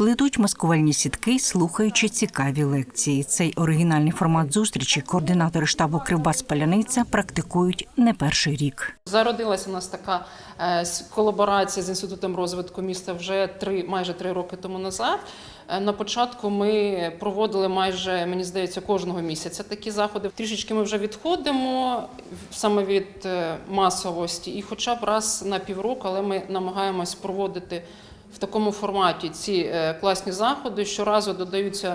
Плетуть маскувальні сітки, слухаючи цікаві лекції. Цей оригінальний формат зустрічі координатори штабу Кривбас Паляниця практикують не перший рік. Зародилася у нас така е, колаборація з інститутом розвитку міста вже три майже три роки тому назад. Е, На початку ми проводили майже, мені здається, кожного місяця такі заходи. Трішечки ми вже відходимо саме від е, масовості, і хоча б раз на півроку, але ми намагаємось проводити в такому форматі ці е, класні заходи. Щоразу додаються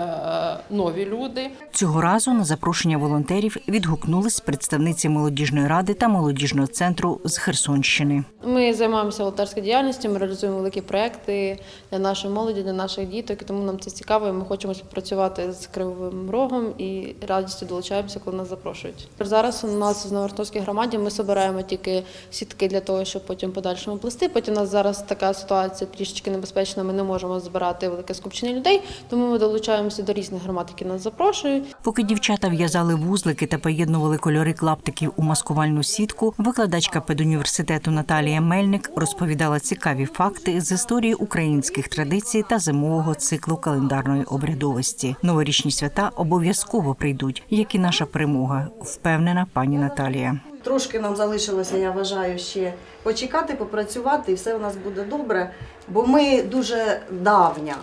е, нові люди. Цього разу на запрошення волонтерів відгукнулись представниці молодіжної ради та молодіжного центру з Херсонщини. Ми займаємося волонтерською діяльністю, ми реалізуємо великі проекти для нашої молоді, для наших діток, і тому нам це цікаво. і Ми хочемо співпрацювати з Кривим Рогом і радістю долучаємося, коли нас запрошують. Зараз у нас в Новоростовській громаді ми збираємо тільки сітки для того, щоб потім подальшому плести. Потім у нас зараз така ситуація трішечки небезпечна. Ми не можемо збирати велике скупчення людей, тому ми долучаємося до різних громад, які нас запрошують. Поки дівчата в'язали вузлики та поєднували кольори клаптиків у маскувальну сітку, викладачка педуніверситету Наталія Мельник розповідала цікаві факти з історії українських традицій та зимового циклу календарної обрядовості. Новорічні свята обов'язково прийдуть, як і наша перемога, впевнена пані Наталія. Трошки нам залишилося, я вважаю, ще почекати, попрацювати, і все у нас буде добре. Бо ми дуже давня,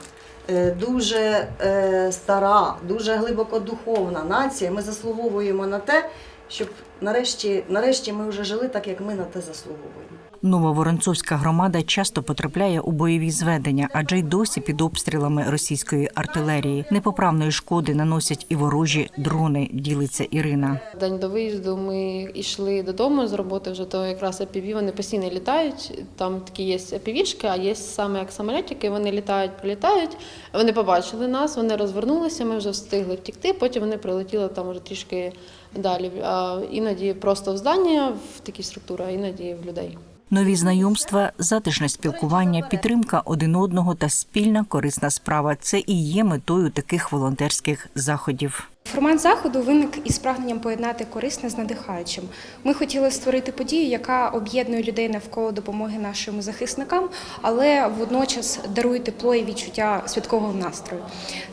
е, дуже е, стара, дуже глибокодуховна нація. Ми заслуговуємо на те, щоб нарешті, нарешті ми вже жили так, як ми на те заслуговуємо. Нововоронцовська громада часто потрапляє у бойові зведення, адже й досі під обстрілами російської артилерії непоправної шкоди наносять і ворожі дрони. Ділиться Ірина. День до виїзду ми йшли додому з роботи, вже то якраз APV, вони постійно літають. Там такі є APV-шки, а є саме як самолітики, вони літають, прилітають. Вони побачили нас, вони розвернулися, ми вже встигли втікти, потім вони прилетіли там вже трішки далі. А іноді просто в здання, в такі структури, а іноді в людей. Нові знайомства, затишне спілкування, підтримка один одного та спільна корисна справа це і є метою таких волонтерських заходів. Формат заходу виник із прагненням поєднати корисне з надихаючим. Ми хотіли створити подію, яка об'єднує людей навколо допомоги нашим захисникам, але водночас дарує тепло і відчуття святкового настрою.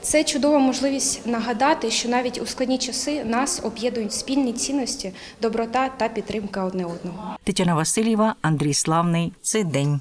Це чудова можливість нагадати, що навіть у складні часи нас об'єднують спільні цінності, доброта та підтримка одне одного. Тетяна Васильєва, Андрій Славний. Цей день.